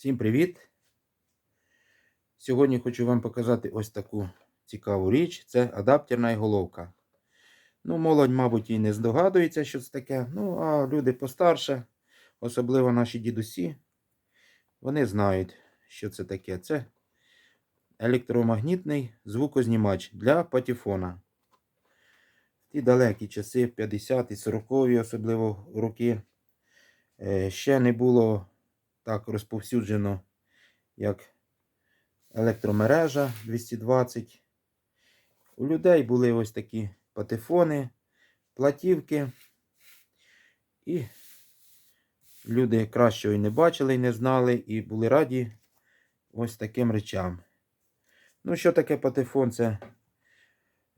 Всім привіт! Сьогодні хочу вам показати ось таку цікаву річ. Це адаптерна головка. Ну, молодь, мабуть, і не здогадується, що це таке. Ну, а люди постарше, особливо наші дідусі, вони знають, що це таке. Це електромагнітний звукознімач для патефона. В ті далекі часи, 50-ті, 40-ві, особливо роки, е, ще не було так розповсюджено, як електромережа 220. У людей були ось такі патефони, платівки. І люди кращого і не бачили, і не знали, і були раді ось таким речам. Ну, що таке патефон? Це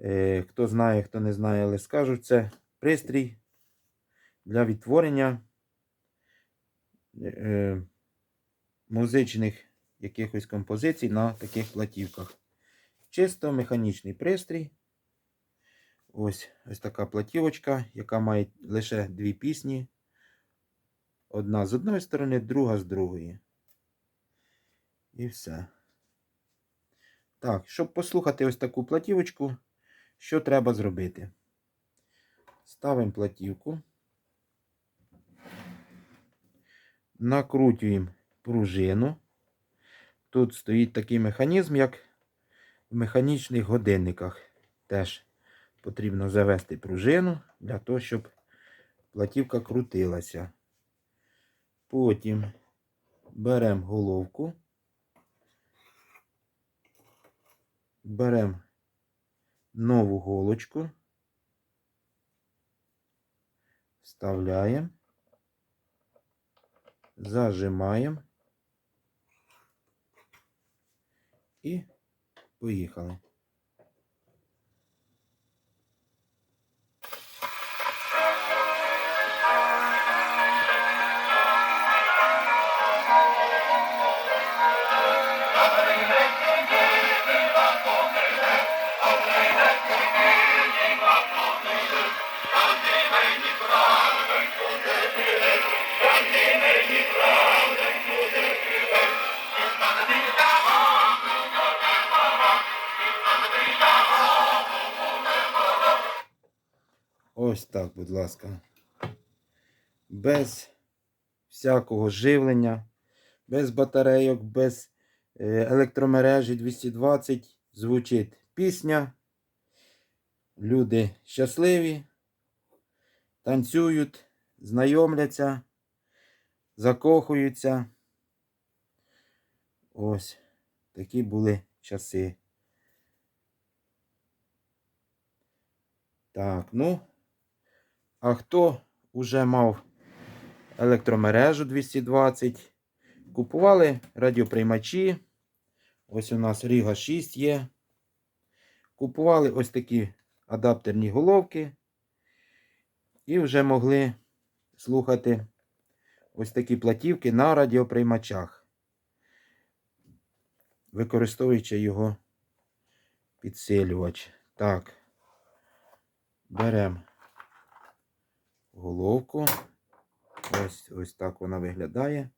е, хто знає, хто не знає, але скажу, це пристрій для відтворення. Е, музичних якихось композицій на таких платівках. Чисто механічний пристрій. Ось ось така платівочка, яка має лише дві пісні. Одна з одної сторони, друга з другої. І все. Так, щоб послухати ось таку платівочку, що треба зробити? Ставимо платівку. Накрутюємо пружину. Тут стоїть такий механізм, як в механічних годинниках. Теж потрібно завести пружину для того, щоб платівка крутилася. Потім беремо головку, беремо нову голочку, вставляємо, зажимаємо. І поїхали. Ось так, будь ласка. Без всякого живлення, без батарейок, без е, електромережі 220 звучить пісня. Люди щасливі, танцюють, знайомляться, закохуються. Ось такі були часи. Так, ну. А хто вже мав електромережу 220, купували радіоприймачі. Ось у нас Ріга 6 є. Купували ось такі адаптерні головки. І вже могли слухати ось такі платівки на радіоприймачах, використовуючи його підсилювач. Так, беремо головку. Ось ось так вона виглядає.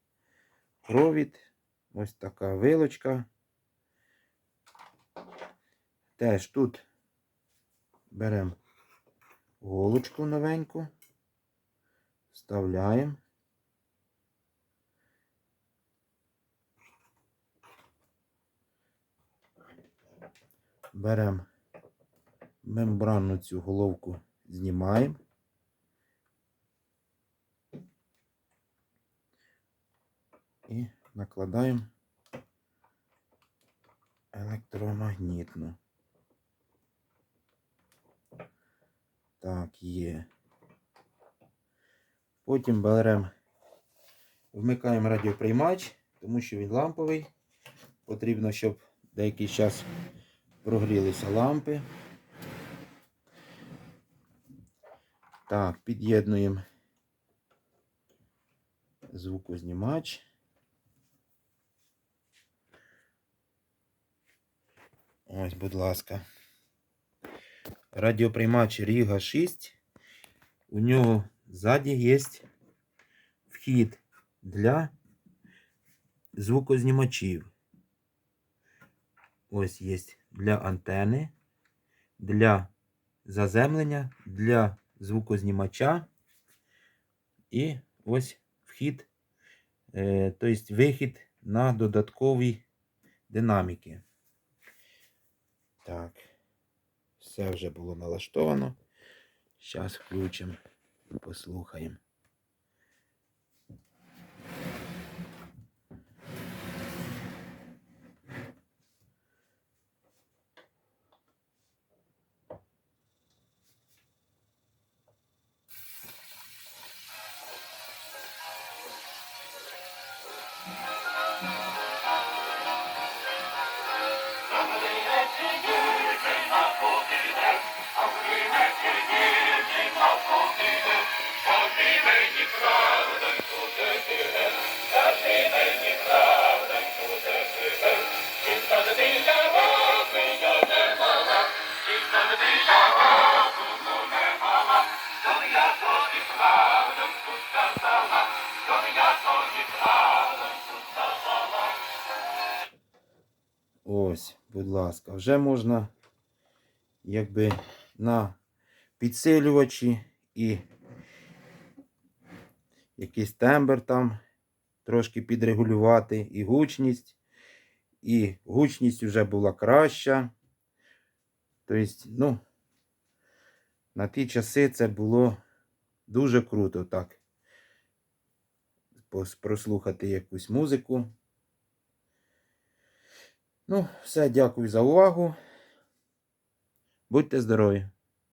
Провід, ось така вилочка. Теж тут беремо голочку новеньку, вставляємо. Беремо мембранну цю головку, знімаємо. І накладаємо електромагнітну. Так, є. Потім беремо, вмикаємо радіоприймач, тому що він ламповий. Потрібно, щоб деякий час прогрілися лампи. Так, під'єднуємо звукознімач. Ось, будь ласка. Радіоприймач Ріга 6. У нього ззаді є вхід для звукознімачів. Ось є для антени, для заземлення, для звукознімача. І ось вхід, тобто вихід на додаткові динаміки. Так, все вже було налаштовано. Зараз включимо, послухаємо. Ось, будь ласка, вже можна якби на підсилювачі і якийсь тембр там трошки підрегулювати, і гучність. І гучність вже була краща. Тобто, ну, на ті часи це було дуже круто так. Прослухати якусь музику. Ну, все, дякую за увагу. Будьте здорові!